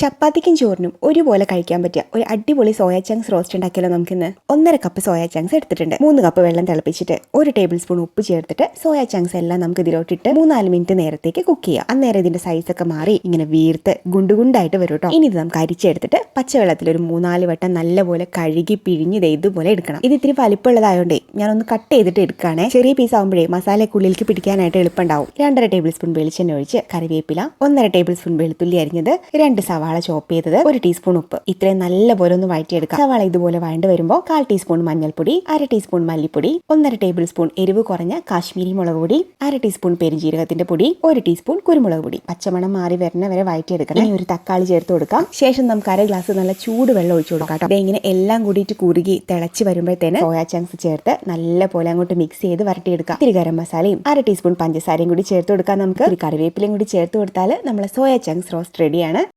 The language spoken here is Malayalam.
ചപ്പാത്തിക്കും ചോറിനും ഒരുപോലെ കഴിക്കാൻ പറ്റിയ ഒരു അടിപൊളി സോയ ചങ്ക്സ് റോസ്റ്റ് ഉണ്ടാക്കിയാലോ നമുക്കിന്ന്. ഒന്നര കപ്പ് സോയ ചങ്ക്സ് എടുത്തിട്ടുണ്ട്. മൂന്ന് കപ്പ് വെള്ളം തിളപ്പിച്ചിട്ട് ഒരു ടേബിൾ സ്പൂൺ ഉപ്പ് ചേർത്തിട്ട് സോയ ചങ്ക്സ് എല്ലാം നമുക്ക് ഇതിലോട്ടിട്ട് മൂന്നാൽ മിനിറ്റ് നേരത്തേക്ക് കുക്ക് ചെയ്യാം. അന്നേരം ഇതിന്റെ സൈസ് ഒക്കെ മാറി ഇങ്ങനെ വീർത്ത് ഗുണ്ടുഗുണ്ടായിട്ട് വരും കേട്ടോ ഇനി ഇത് നമുക്ക് അരിച്ചെടുത്തിട്ട് പച്ചവെള്ളത്തിൽ ഒരു മൂന്നാൽ വട്ടം നല്ലപോലെ കഴുകി പിഴിഞ്ഞ് ദേ ഇതുപോലെ എടുക്കണം. ഇത് ഇത്തിരി വലിപ്പമുള്ളതായോണ്ടേ ഞാനൊന്ന് കട്ട് ചെയ്തിട്ട് എടുക്കുകയാണേ. ചെറിയ പീസ് ആകുമ്പോഴേ മസാലയൊക്കെ ഉള്ളിലേക്ക് പിടിക്കാനായിട്ട് എളുപ്പമുണ്ടാവും. രണ്ടര ടേബിൾ സ്പൂൺ വെളിച്ചെണ്ണ ഒഴിച്ച് കറിവേപ്പില ഒന്നര ടേബിൾ സ്പൂൺ വെളുത്തുള്ളി അരിഞ്ഞത് രണ്ട് സവാള ചോപ്പ് ചെയ്തത് ഒരു ടീസ്പൂൺ ഉപ്പ്. ഇത്രയും നല്ലപോലെ ഒന്ന് വഴറ്റിയെടുക്കാം. സവാള ഇതുപോലെ വഴണ്ട് വരുമ്പോൾ കാൽ ടീസ്പൂൺ മഞ്ഞൾപ്പൊടി അര ടീസ്പൂൺ മല്ലിപ്പൊടി ഒന്നര ടേബിൾ സ്പൂൺ എരിവ് കുറഞ്ഞ കാശ്മീരി മുളക് പൊടി അര ടീസ്പൂൺ പെരിഞ്ജീരകത്തിന്റെ പൊടി ഒരു ടീസ്പൂൺ കുരുമുളക് പൊടി. പച്ചമണം മാറി വരുന്ന വരെ വഴറ്റിയെടുക്കണം. ഇനി ഒരു തക്കാളി ചേർത്ത് കൊടുക്കാം. ശേഷം നമുക്ക് അര ഗ്ലാസ് നല്ല ചൂട് വെള്ളം ഒഴിച്ചു കൊടുക്കാം കേട്ടോ. ഇങ്ങനെ എല്ലാം കൂടിയിട്ട് കുറുകി തിളച്ച് വരുമ്പോഴത്തേന് സോയാ ചങ്ക്സ് ചേർത്ത് നല്ല പോലെ അങ്ങോട്ട് മിക്സ് ചെയ്ത് വരട്ടിയെടുക്കാം. ഇത്തിരി ഗരം മസാലയും അര ടീസ്പൂൺ പഞ്ചസാരയും കൂടി ചേർത്ത് കൊടുക്കാം നമുക്ക്. ഒരു കറിവേപ്പിലയും കൂടി ചേർത്ത് കൊടുത്താൽ നമ്മളെ സോയാ ചങ്ക്സ് റോസ്റ്റ് റെഡിയാണ്